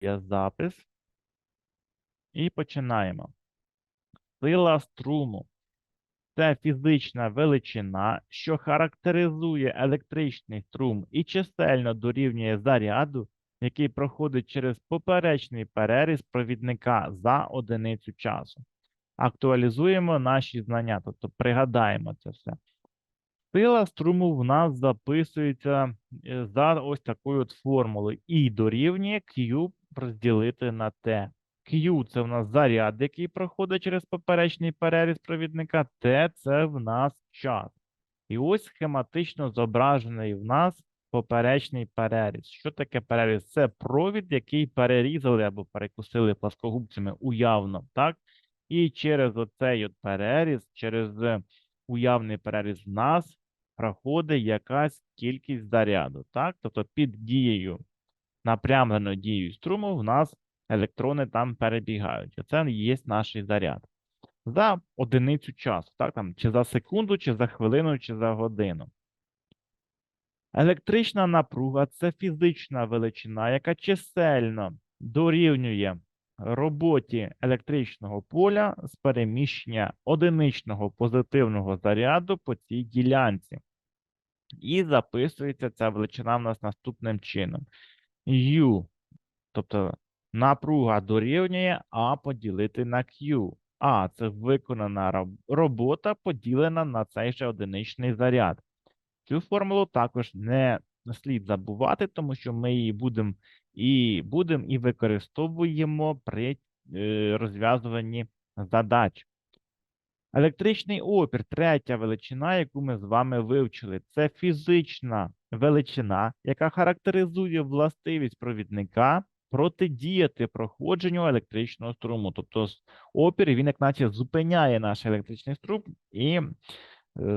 Є запис. І починаємо. Сила струму це фізична величина, що характеризує електричний струм і чисельно дорівнює заряду, який проходить через поперечний переріз провідника за одиницю часу. Актуалізуємо наші знання, тобто пригадаємо це все. Сила струму в нас записується е, за ось такою от формулою. І дорівнює Q розділити на T. Q – це в нас заряд, який проходить через поперечний переріз провідника. T – це в нас час. І ось схематично зображений в нас поперечний переріз. Що таке переріз? Це провід, який перерізали або перекусили пласкогубцями уявно, так? І через оцей от переріз, через е, уявний переріз в нас проходить якась кількість заряду, так? Тобто під дією, напрямленою дією струму в нас електрони там перебігають. Оце є наш заряд. За одиницю часу, так, там, чи за секунду, чи за хвилину, чи за годину. Електрична напруга це фізична величина, яка чисельно дорівнює роботі електричного поля з переміщення одиничного позитивного заряду по цій ділянці. І записується ця величина в нас наступним чином. U, тобто напруга дорівнює А поділити на Q. А це виконана робота поділена на цей же одиничний заряд. Цю формулу також не слід забувати, тому що ми її будемо і будемо і використовуємо при е, розв'язуванні задач. Електричний опір третя величина, яку ми з вами вивчили, це фізична величина, яка характеризує властивість провідника протидіяти проходженню електричного струму. Тобто опір він як наче зупиняє наш електричний струм і е,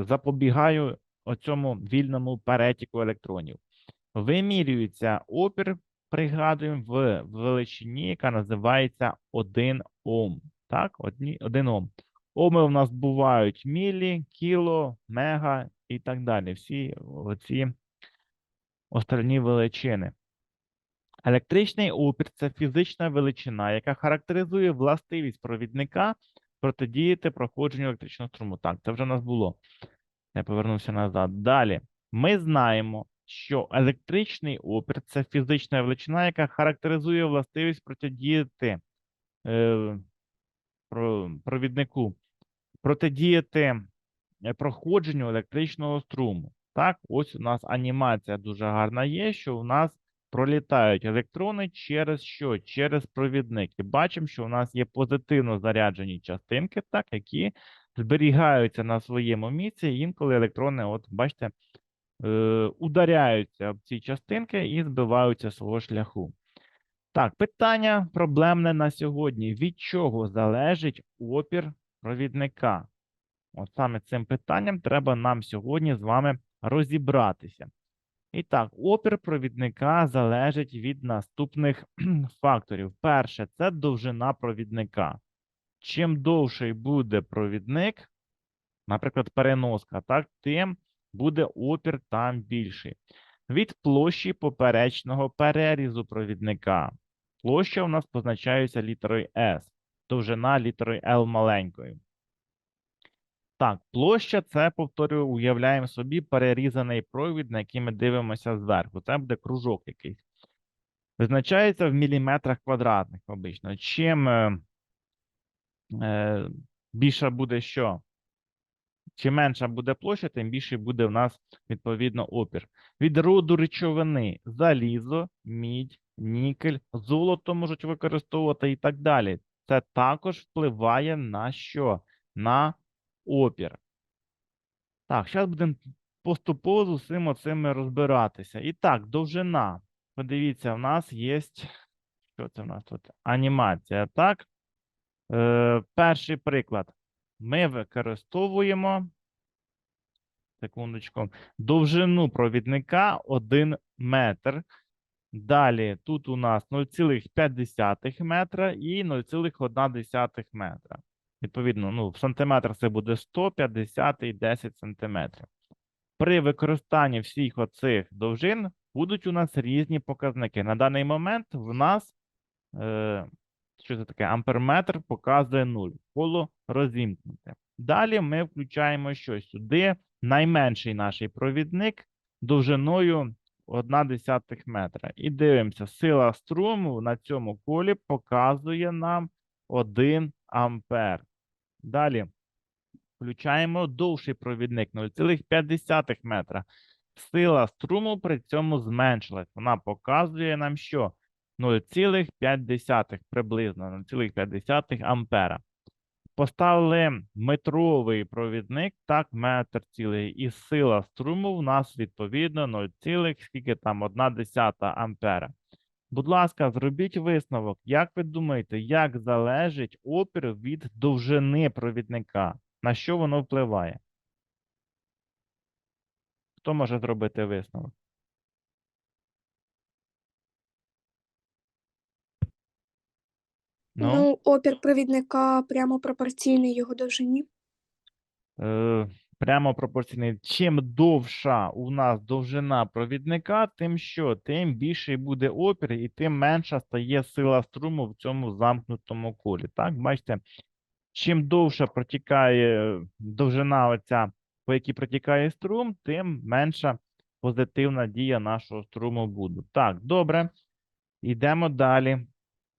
запобігає оцьому вільному перетіку електронів. Вимірюється опір, пригадуємо, в величині, яка називається 1 Ом. Так, 1 Ом. Оми у нас бувають мілі, кіло, мега і так далі. Всі оці остальні величини. Електричний опір це фізична величина, яка характеризує властивість провідника протидіяти проходженню електричного струму. Так, це вже у нас було. Я повернувся назад. Далі. Ми знаємо, що електричний опір це фізична величина, яка характеризує властивість протидіяти е, провіднику, протидіяти е, проходженню електричного струму. Так, ось у нас анімація дуже гарна є, що у нас пролітають електрони через що? Через провідник. І бачимо, що у нас є позитивно заряджені частинки, так, які зберігаються на своєму місці. Інколи електрони, от бачите, е, ударяються об ці частинки і збиваються свого шляху. Так, питання проблемне на сьогодні. Від чого залежить опір провідника? От саме цим питанням треба нам сьогодні з вами розібратися. І так, опір провідника залежить від наступних факторів. Перше, це довжина провідника. Чим довший буде провідник, наприклад, переноска, так, тим буде опір там більший. Від площі поперечного перерізу провідника. Площа у нас позначається літерою S, довжина літерою L маленькою. Так, площа це, повторюю, уявляємо собі перерізаний провід, на який ми дивимося зверху. Це буде кружок якийсь. Визначається в міліметрах квадратних обично. Чим е, е, більша буде що? Чим менша буде площа, тим більший буде в нас відповідно опір. Від роду речовини залізо, мідь, нікель, золото можуть використовувати і так далі. Це також впливає на що? На опір. Так, зараз будемо поступово з усім оцим розбиратися. І так, довжина. Подивіться, в нас є. Що це в нас тут? Анімація. Так. Е, перший приклад. Ми використовуємо. Секундочку. Довжину провідника 1 метр. Далі тут у нас 0,5 метра і 0,1 метра. Відповідно, ну, в сантиметрах це буде 100, 50 і 10 сантиметрів. При використанні всіх оцих довжин будуть у нас різні показники. На даний момент в нас Е, що це таке? Амперметр показує 0. Коло розімкнуте. Далі ми включаємо що сюди. Найменший наш провідник довжиною 1 метра. І дивимося, сила струму на цьому колі показує нам 1 ампер. Далі включаємо довший провідник 0,5 метра. Сила струму при цьому зменшилась. Вона показує нам що? 0,5 приблизно 0,5 ампера. Поставили метровий провідник, так, метр цілий, і сила струму в нас відповідно 0, скільки там 1 десята ампера. Будь ласка, зробіть висновок. Як ви думаєте, як залежить опір від довжини провідника? На що воно впливає? Хто може зробити висновок? Ну, опір провідника прямо пропорційний його довжині. Е, прямо пропорційний. Чим довша у нас довжина провідника, тим що? Тим більший буде опір, і тим менша стає сила струму в цьому замкнутому колі. Так, бачите, чим довше протікає довжина оця, по якій протікає струм, тим менша позитивна дія нашого струму буде. Так, добре. Йдемо далі.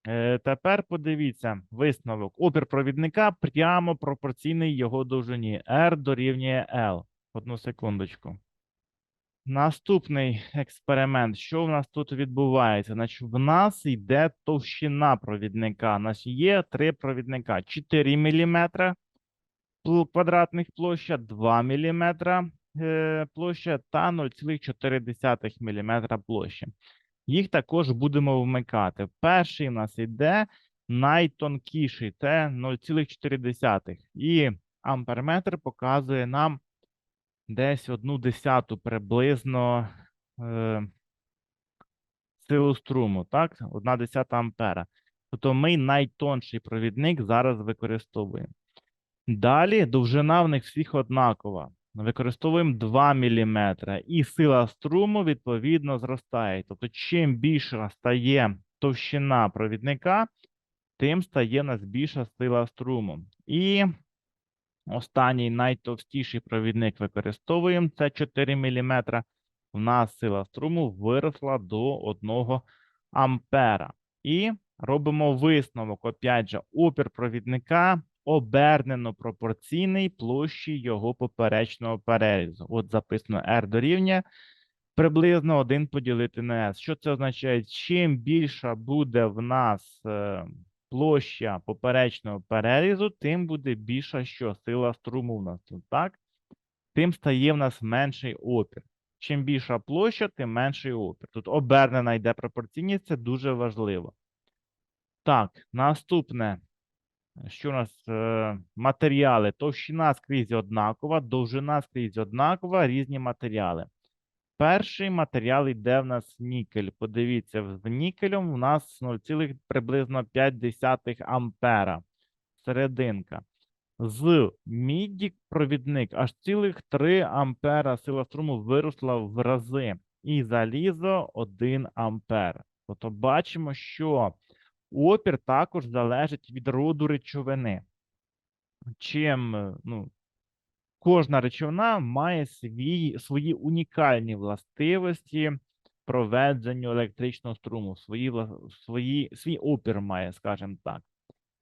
Е, Тепер подивіться висновок. Опір провідника прямо пропорційний його довжині. R дорівнює L. Одну секундочку. Наступний експеримент. Що в нас тут відбувається? Значить, в нас йде товщина провідника. У нас є три провідника: 4 мм квадратних площа, 2 мм е, площа та 0,4 мм площа. Їх також будемо вмикати. Перший у нас йде найтонкіший, це 0,4. І амперметр показує нам десь одну десяту приблизно е, силу струму, так? Одна десята ампера. Тобто ми найтонший провідник зараз використовуємо. Далі довжина в них всіх однакова. Використовуємо 2 мм, і сила струму відповідно зростає. Тобто, чим більша стає товщина провідника, тим стає в нас більша сила струму. І останній найтовстіший провідник використовуємо це 4 мм. У нас сила струму виросла до 1 ампера. І робимо висновок, опять же, опір провідника обернено пропорційний площі його поперечного перерізу. От записано R дорівнює приблизно 1 поділити на S. Що це означає? Чим більша буде в нас е, площа поперечного перерізу, тим буде більша що сила струму в нас тут, так? Тим стає в нас менший опір. Чим більша площа, тим менший опір. Тут обернена йде пропорційність, це дуже важливо. Так, наступне. Що у нас е, матеріали? Товщина скрізь однакова, довжина скрізь однакова, різні матеріали. Перший матеріал йде в нас нікель. Подивіться, в нікелем у нас 0, приблизно 0,5 ампера. Серединка. З міді провідник аж цілих 3 ампера сила струму виросла в рази. І залізо 1 ампер. Тобто бачимо, що опір також залежить від роду речовини. Чим е, ну, кожна речовина має свій, свої унікальні властивості проведенню електричного струму, свої, свої, свій опір має, скажімо так.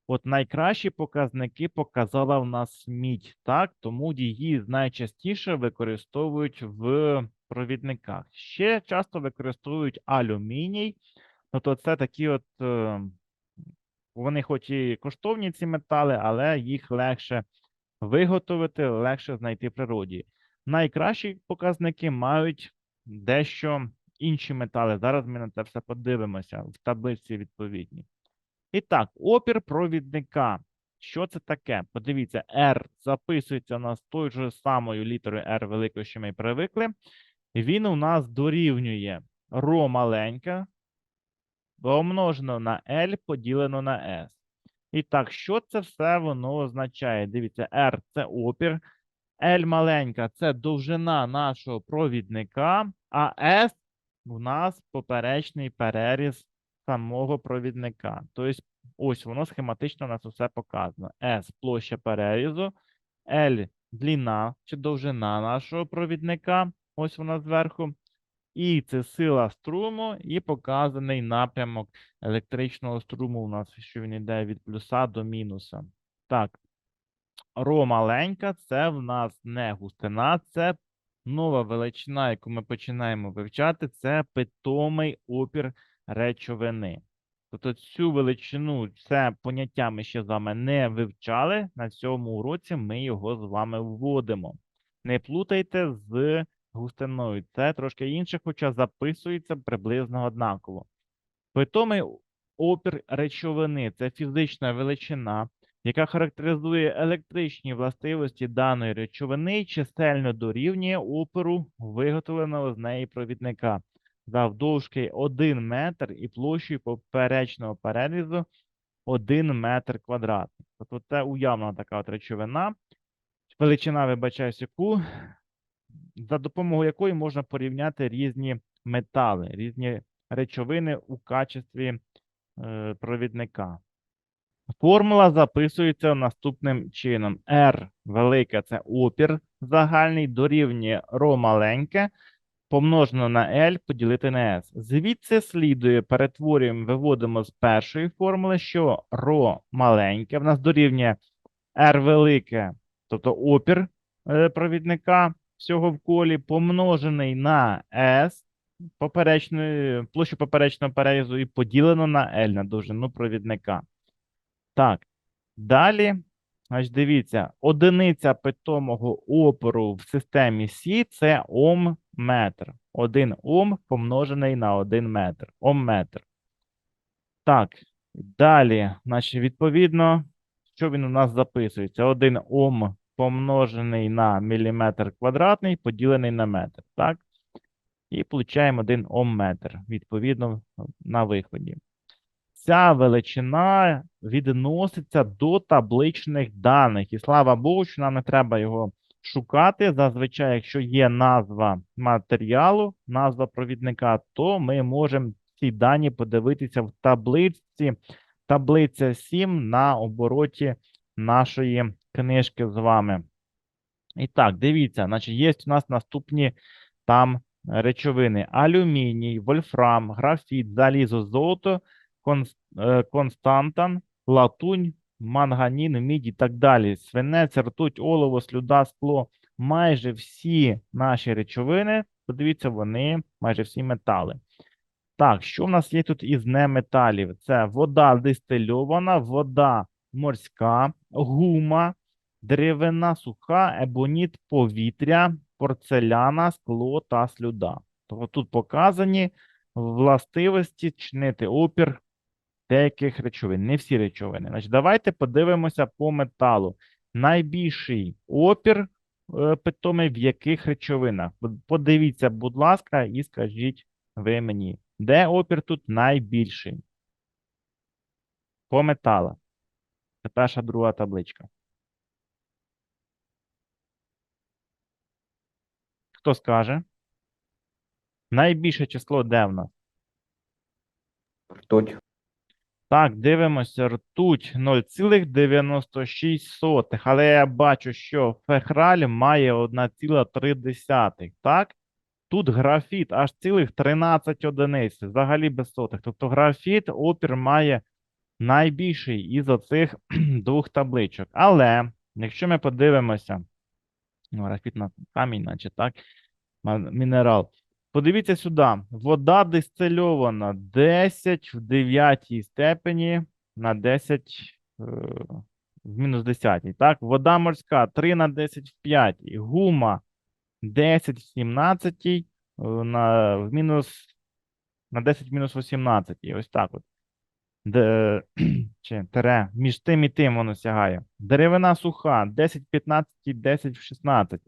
От найкращі показники показала в нас мідь, так, тому її найчастіше використовують в провідниках. Ще часто використовують алюміній, тобто це такі от, е, вони хоч і коштовні ці метали, але їх легше виготовити, легше знайти в природі. Найкращі показники мають дещо інші метали. Зараз ми на це все подивимося в таблиці відповідній. І так, опір провідника. Що це таке? Подивіться, R записується у нас тою ж самою літерою R великою, що ми привикли. Він у нас дорівнює ρ маленька, помножено на L поділено на S. І так, що це все воно означає? Дивіться, R це опір, L маленька це довжина нашого провідника, а S у нас поперечний переріз самого провідника. Тобто, ось воно схематично у нас усе показано. S площа перерізу, L длина чи довжина нашого провідника. Ось вона зверху. І це сила струму, і показаний напрямок електричного струму у нас, що він йде від плюса до мінуса. Так, Ро маленька, це в нас не густина, це нова величина, яку ми починаємо вивчати, це питомий опір речовини. Тобто цю величину, це поняття ми ще з вами не вивчали. На цьому уроці ми його з вами вводимо. Не плутайте з густиною. Це трошки інше, хоча записується приблизно однаково. Питомий опір речовини це фізична величина, яка характеризує електричні властивості даної речовини і чисельно дорівнює опору виготовленого з неї провідника завдовжки 1 метр і площею поперечного перерізу 1 метр квадратний. Тобто це уявна така от речовина. Величина, вибачаюсь, яку, за допомогою якої можна порівняти різні метали, різні речовини у качестві е, провідника. Формула записується наступним чином. R велике це опір загальний, дорівнює ρ маленьке, помножено на L поділити на S. Звідси слідує, перетворюємо, виводимо з першої формули, що ρ маленьке в нас дорівнює R велике, тобто опір е, провідника всього в колі, помножений на S, поперечної, площу поперечного перерізу і поділено на L, на довжину провідника. Так, далі, значить, дивіться, одиниця питомого опору в системі Сі це ом-метр. 1 ом помножений на 1 метр. Ом-метр. Так, далі, значить, відповідно, що він у нас записується? 1 ом помножений на міліметр квадратний, поділений на метр. Так? І получаємо 1 ом-метр, відповідно, на виході. Ця величина відноситься до табличних даних. І слава Богу, що нам не треба його шукати. Зазвичай, якщо є назва матеріалу, назва провідника, то ми можемо ці дані подивитися в табличці. Таблиця 7 на обороті нашої книжки з вами. І так, дивіться, значить, є у нас наступні там речовини: алюміній, вольфрам, графіт, залізо, золото, е, константан, латунь, манганін, мідь і так далі. Свинець, ртуть, олово, слюда, скло. Майже всі наші речовини, подивіться, вони майже всі метали. Так, що в нас є тут із неметалів? Це вода дистильована, вода морська, гума, деревина суха, ебоніт повітря, порцеляна, скло та слюда. Тобто тут показані властивості чинити опір деяких речовин, не всі речовини. Значить, давайте подивимося по металу. Найбільший опір е, питомий в яких речовинах? Подивіться, будь ласка, і скажіть ви мені, де опір тут найбільший? По металах. Це перша друга табличка. Хто скаже? Найбільше число де в нас? Ртуть. Так, дивимося, ртуть 0,96, але я бачу, що фехраль має 1,3, так? Тут графіт аж цілих 13 одиниць, взагалі без сотих. Тобто графіт опір має найбільший із оцих двох табличок. Але, якщо ми подивимося, графіт на камінь, наче так, мінерал. Подивіться сюди. Вода дистильована 10 в 9 степені на 10 е, в мінус 10. Так, вода морська 3 на 10 в 5. Гума 10 в 17 е, на в мінус на 10 в мінус 18. Ось так от. Чи тере, між тим і тим воно сягає. Деревина суха 10 в 15, 10 в 16.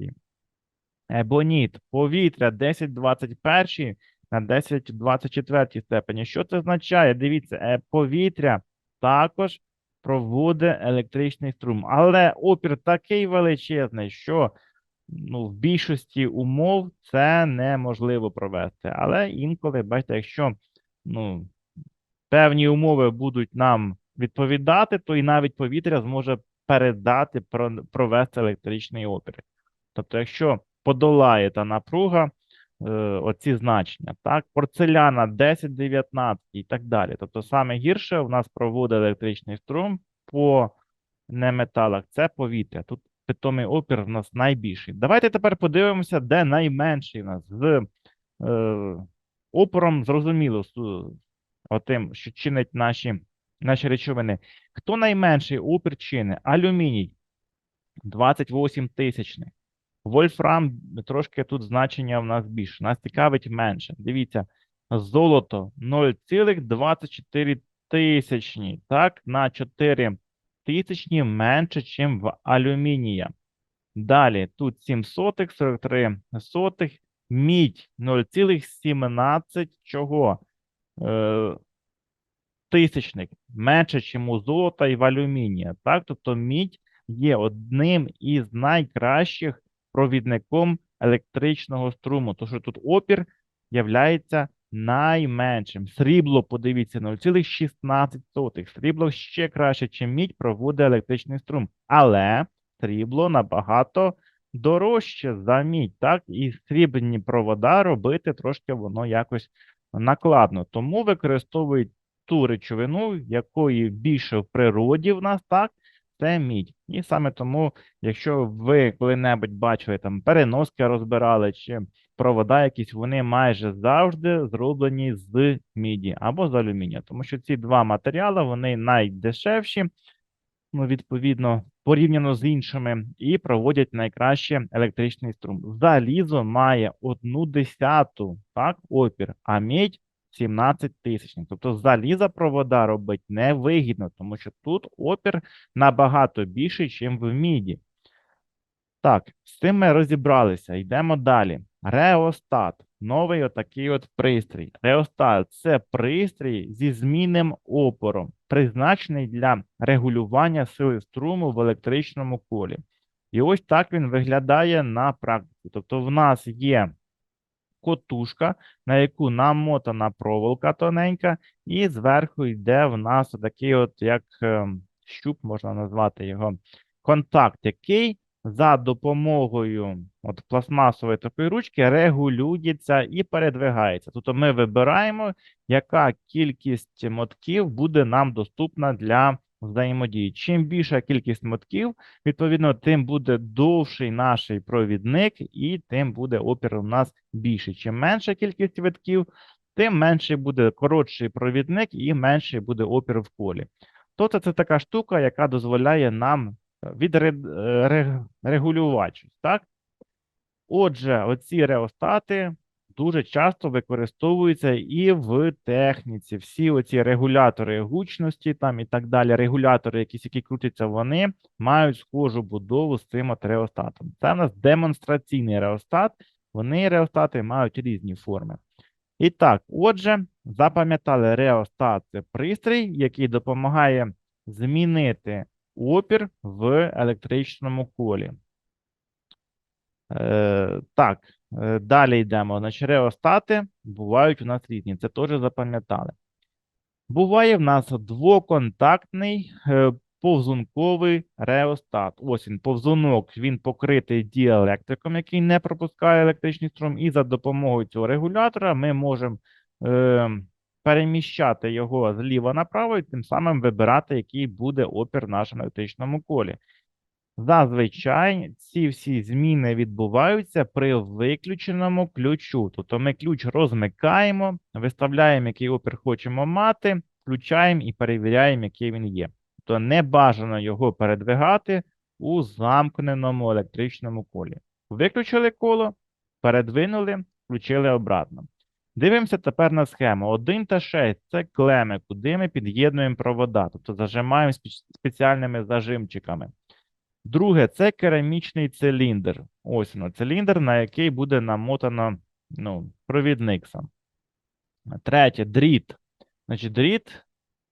Ебоніт, повітря 10 21 на 10 24 степені. Що це означає? Дивіться, е, повітря також проводить електричний струм, але опір такий величезний, що ну, в більшості умов це неможливо провести. Але інколи, бачите, якщо ну, певні умови будуть нам відповідати, то і навіть повітря зможе передати, про- провести електричний опір. Тобто, якщо подолає та напруга, е, оці значення, так, порцеляна 10, 19 і так далі. Тобто, саме гірше в нас проводить електричний струм по неметалах, це повітря. Тут питомий опір в нас найбільший. Давайте тепер подивимося, де найменший в нас з е, опором, зрозуміло, отим, що чинить наші, наші речовини. Хто найменший опір чинить? Алюміній 28 тисячних. Вольфрам трошки тут значення в нас більше. Нас цікавить менше. Дивіться, золото 0,24 тисячні. Так, на 4 тисячні менше, ніж в алюмінія. Далі тут 7 сотих, 43 сотих, мідь 0,17 чого? Е, тисячник менше, ніж у золота і в алюмінія. Так, тобто мідь є одним із найкращих провідником електричного струму, тому що тут опір являється найменшим. Срібло, подивіться, 0,16. Срібло ще краще, чим мідь проводить електричний струм. Але срібло набагато дорожче за мідь, так? І срібні провода робити трошки воно якось накладно. Тому використовують ту речовину, якої більше в природі в нас, так? Це мідь. І саме тому, якщо ви коли-небудь бачили там переноски розбирали чи провода якісь, вони майже завжди зроблені з міді або з алюмінія, тому що ці два матеріали вони найдешевші, ну, відповідно, порівняно з іншими, і проводять найкраще електричний струм. Залізо має одну десяту так, опір, а мідь 17 тисячних. Тобто заліза провода робить невигідно, тому що тут опір набагато більший, ніж в міді. Так, з цим ми розібралися. Йдемо далі. Реостат. Новий отакий от пристрій. Реостат це пристрій зі змінним опором, призначений для регулювання сили струму в електричному колі. І ось так він виглядає на практиці. Тобто, в нас є котушка, на яку намотана проволока тоненька, і зверху йде в нас такий, от як ем, щуп, можна назвати його, контакт, який за допомогою от пластмасової такої ручки регулюється і передвигається. Тобто ми вибираємо, яка кількість мотків буде нам доступна для взаємодії. Чим більша кількість мотків, відповідно, тим буде довший наш провідник, і тим буде опір у нас більший. Чим менша кількість витків, тим менший буде коротший провідник і менший буде опір в колі. Тобто це така штука, яка дозволяє нам відрегулювати щось, так? Отже, оці реостати дуже часто використовуються і в техніці. Всі оці регулятори гучності там і так далі, регулятори, якісь, які крутяться, вони мають схожу будову з цим от реостатом. Це в нас демонстраційний реостат. Вони реостати мають різні форми. І так, отже, запам'ятали реостат це пристрій, який допомагає змінити опір в електричному колі. Е, так, е, далі йдемо. Значить, реостати бувають у нас різні. Це теж запам'ятали. Буває в нас двоконтактний е, повзунковий реостат. Ось він, повзунок, він покритий діелектриком, який не пропускає електричний струм, і за допомогою цього регулятора ми можемо е, переміщати його зліва направо і тим самим вибирати, який буде опір нашому електричному колі. Зазвичай ці всі зміни відбуваються при виключеному ключу. Тобто ми ключ розмикаємо, виставляємо, який опір хочемо мати, включаємо і перевіряємо, який він є. Тобто не бажано його передвигати у замкненому електричному колі. Виключили коло, передвинули, включили обратно. Дивимося тепер на схему. 1 та 6 – це клеми, куди ми під'єднуємо провода, тобто зажимаємо спеціальними зажимчиками. Друге це керамічний циліндр. Ось воно, циліндр, на який буде намотано ну, провідник сам. Третє дріт. Значить, дріт,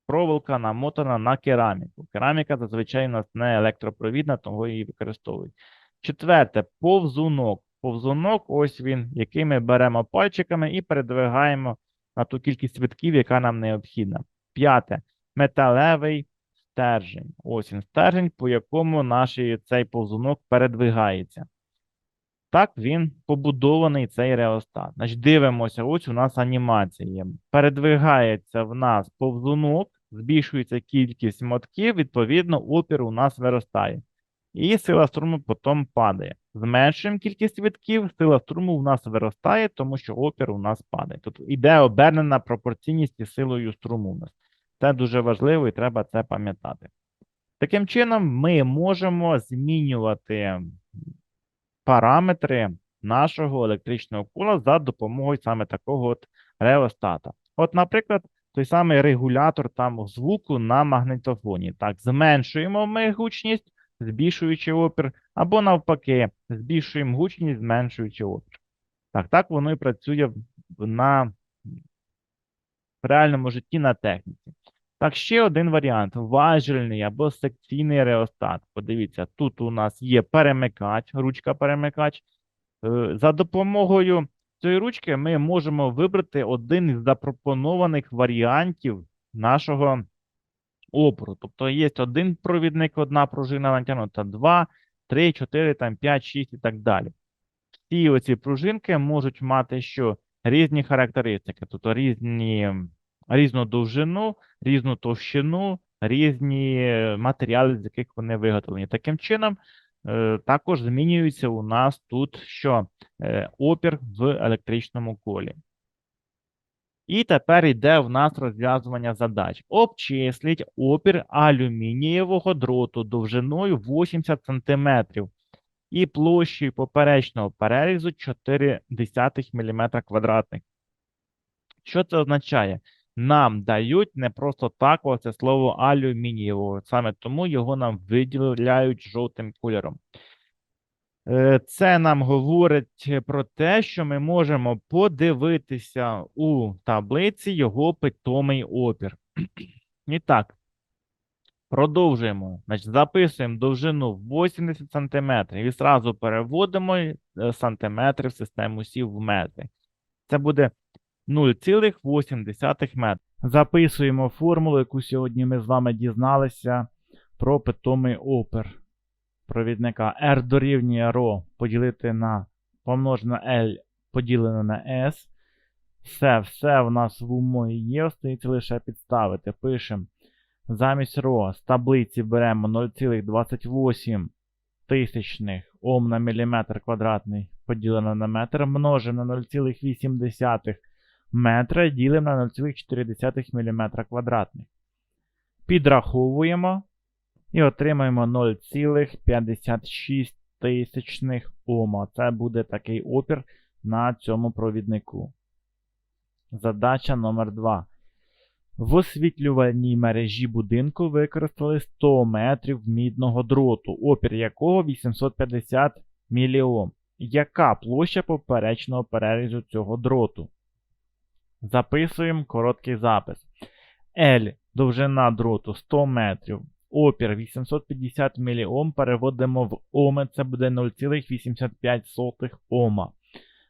проволока намотана на кераміку. Кераміка зазвичай у нас не електропровідна, тому її використовують. Четверте повзунок. Повзунок, ось він, який ми беремо пальчиками і передвигаємо на ту кількість витків, яка нам необхідна. П'яте. Металевий стержень. Ось він стержень, по якому наш цей повзунок передвигається. Так він побудований цей реостат. Значить, дивимося, ось у нас анімація. Передвигається в нас повзунок, збільшується кількість мотків, відповідно, опір у нас виростає. І сила струму потім падає. Зменшуємо кількість витків, сила струму в нас виростає, тому що опір у нас падає. Тут іде обернена пропорційність із силою струму у нас. Це дуже важливо і треба це пам'ятати. Таким чином, ми можемо змінювати параметри нашого електричного кола за допомогою саме такого от реостата. От, наприклад, той самий регулятор там звуку на магнітофоні. Так, зменшуємо ми гучність, збільшуючи опір, або навпаки, збільшуємо гучність, зменшуючи опір. Так, так воно і працює на в реальному житті на техніці. Так, ще один варіант: важельний або секційний реостат. Подивіться, тут у нас є перемикач, ручка перемикач. Е, За допомогою цієї ручки ми можемо вибрати один із запропонованих варіантів нашого опору. Тобто є один провідник, одна пружина натягнута, два, три, чотири, там, п'ять, шість і так далі. Всі оці пружинки можуть мати що? Різні характеристики, тобто різні, різну довжину, різну товщину, різні матеріали, з яких вони виготовлені. Таким чином, е, також змінюється у нас тут що? Е, опір в електричному колі. І тепер йде в нас розв'язування задач. Обчисліть опір алюмінієвого дроту довжиною 80 см і площею поперечного перерізу 0,4 мм квадратних. Що це означає? Нам дають не просто так оце слово алюмінієвого, саме тому його нам виділяють жовтим кольором. Е, Це нам говорить про те, що ми можемо подивитися у таблиці його питомий опір. І так, продовжуємо. Значить, записуємо довжину 80 см і зразу переводимо е, сантиметри в систему сів в метри. Це буде 0,8 метра. Записуємо формулу, яку сьогодні ми з вами дізналися про питомий опір провідника R дорівнює ρ поділити на помножити на L поділене на S. Все, все в нас в умові є, остається лише підставити. Пишемо замість ρ з таблиці беремо 0,28 тисячних Ом на міліметр квадратний поділено на метр, множимо на 0,8 метра ділимо на 0,4 мм квадратних. Підраховуємо і отримаємо 0,56 тисячних Ома. Це буде такий опір на цьому провіднику. Задача номер 2. В освітлювальній мережі будинку використали 100 метрів мідного дроту, опір якого 850 міліом. Яка площа поперечного перерізу цього дроту? Записуємо короткий запис. L довжина дроту 100 метрів. Опір 850 міліом переводимо в Оми, це буде 0,85 Ома.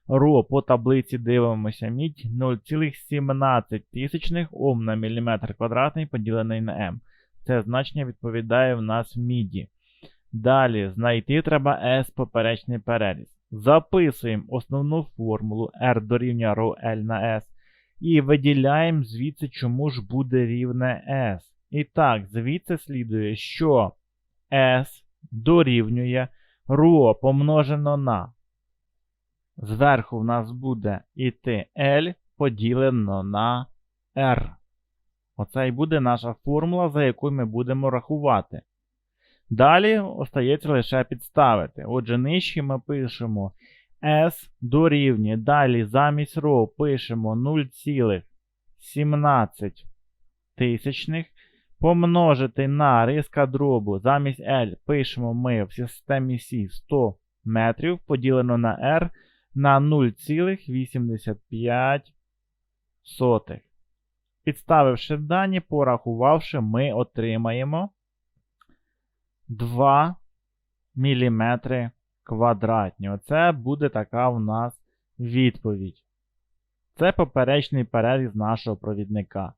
Ро по таблиці дивимося мідь 0,17 тисячних Ом на міліметр квадратний поділений на М. Це значення відповідає в нас міді. Далі знайти треба S поперечний переріз. Записуємо основну формулу R дорівнює ρ L на S. І виділяємо звідси, чому ж буде рівне S. І так, звідси слідує, що S дорівнює ρ помножено на. Зверху в нас буде іти L поділено на R. Оце і буде наша формула, за якою ми будемо рахувати. Dалі остається лише підставити. Отже, нижче ми пишемо S дорівнює. Далі замість ρ пишемо 0,17 тисячних. Помножити на риска дробу замість L пишемо ми в системі C 100 метрів поділено на R на 0,85. Підставивши дані, порахувавши, ми отримаємо 2 мм квадратні. Оце буде така в нас відповідь. Це поперечний переріз нашого провідника.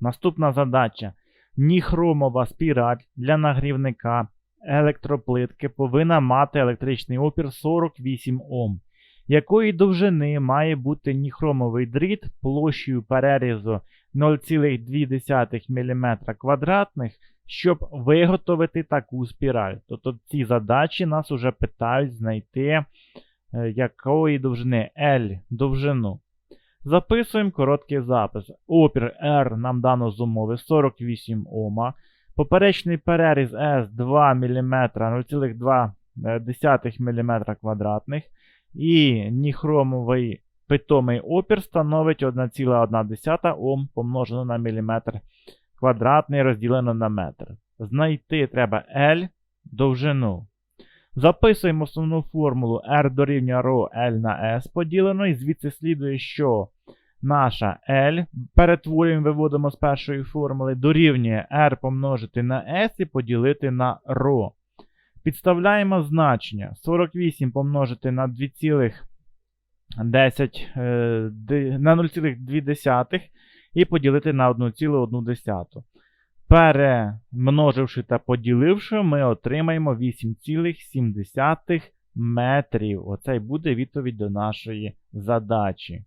Наступна задача. Ніхромова спіраль для нагрівника електроплитки повинна мати електричний опір 48 Ом. Якої довжини має бути ніхромовий дріт площею перерізу 0,2 мм квадратних, щоб виготовити таку спіраль. Тобто ці задачі нас уже питають знайти е, якої довжини L довжину. Записуємо короткий запис. Опір R нам дано з умови 48 Ома. Поперечний переріз S 2 мм 0,2 мм квадратних. І ніхромовий питомий опір становить 1,1 Ом помножено на міліметр квадратний розділено на метр. Знайти треба L довжину. Записуємо основну формулу R дорівнює ρ L на S поділено, і звідси слідує, що наша L перетворюємо, виводимо з першої формули, дорівнює R помножити на S і поділити на ρ. Підставляємо значення 48 помножити на 2,10 е, на 0,2 і поділити на 1,1. Перемноживши та поділивши, ми отримаємо 8,7 метрів. Оце й буде відповідь до нашої задачі.